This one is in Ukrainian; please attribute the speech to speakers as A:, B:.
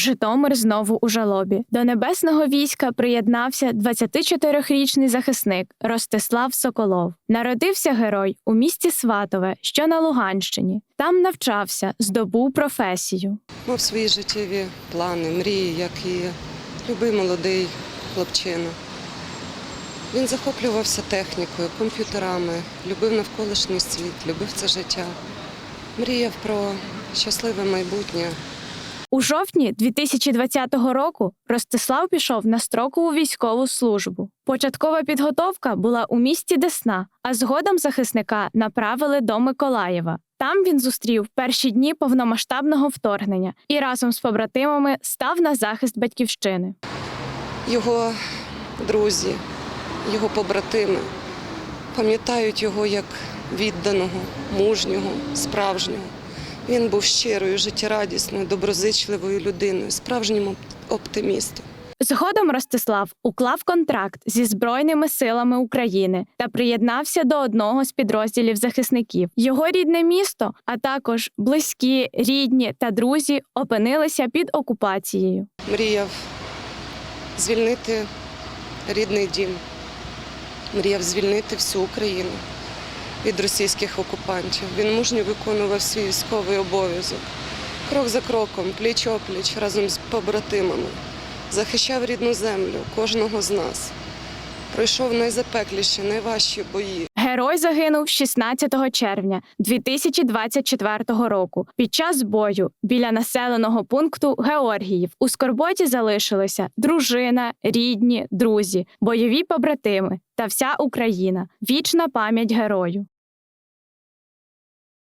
A: Житомир знову у жалобі. До небесного війська приєднався 24-річний захисник Ростислав Соколов. Народився герой у місті Сватове, що на Луганщині. Там навчався, здобув професію.
B: Мав свої життєві плани, мрії, як і любий молодий хлопчина. Він захоплювався технікою, комп'ютерами, любив навколишній світ, любив це життя. Мріяв про щасливе майбутнє.
A: У жовтні 2020 року Ростислав пішов на строкову військову службу. Початкова підготовка була у місті Десна, а згодом захисника направили до Миколаєва. Там він зустрів перші дні повномасштабного вторгнення і разом з побратимами став на захист батьківщини.
B: Його друзі, його побратими пам'ятають його як відданого, мужнього, справжнього. Він був щирою, життєрадісною, доброзичливою людиною, справжнім оптимістом.
A: Згодом Ростислав уклав контракт зі Збройними силами України та приєднався до одного з підрозділів захисників. Його рідне місто, а також близькі, рідні та друзі опинилися під окупацією.
B: Мріяв звільнити рідний дім, мріяв звільнити всю Україну від російських окупантів. Він мужньо виконував свій військовий обов'язок. Крок за кроком, пліч опліч разом з побратимами. Захищав рідну землю кожного з нас. Пройшов найзапекліші, найважчі бої.
A: Герой загинув 16 червня 2024 року під час бою біля населеного пункту Георгіїв. У скорботі залишилися дружина, рідні, друзі, бойові побратими та вся Україна. Вічна пам'ять герою.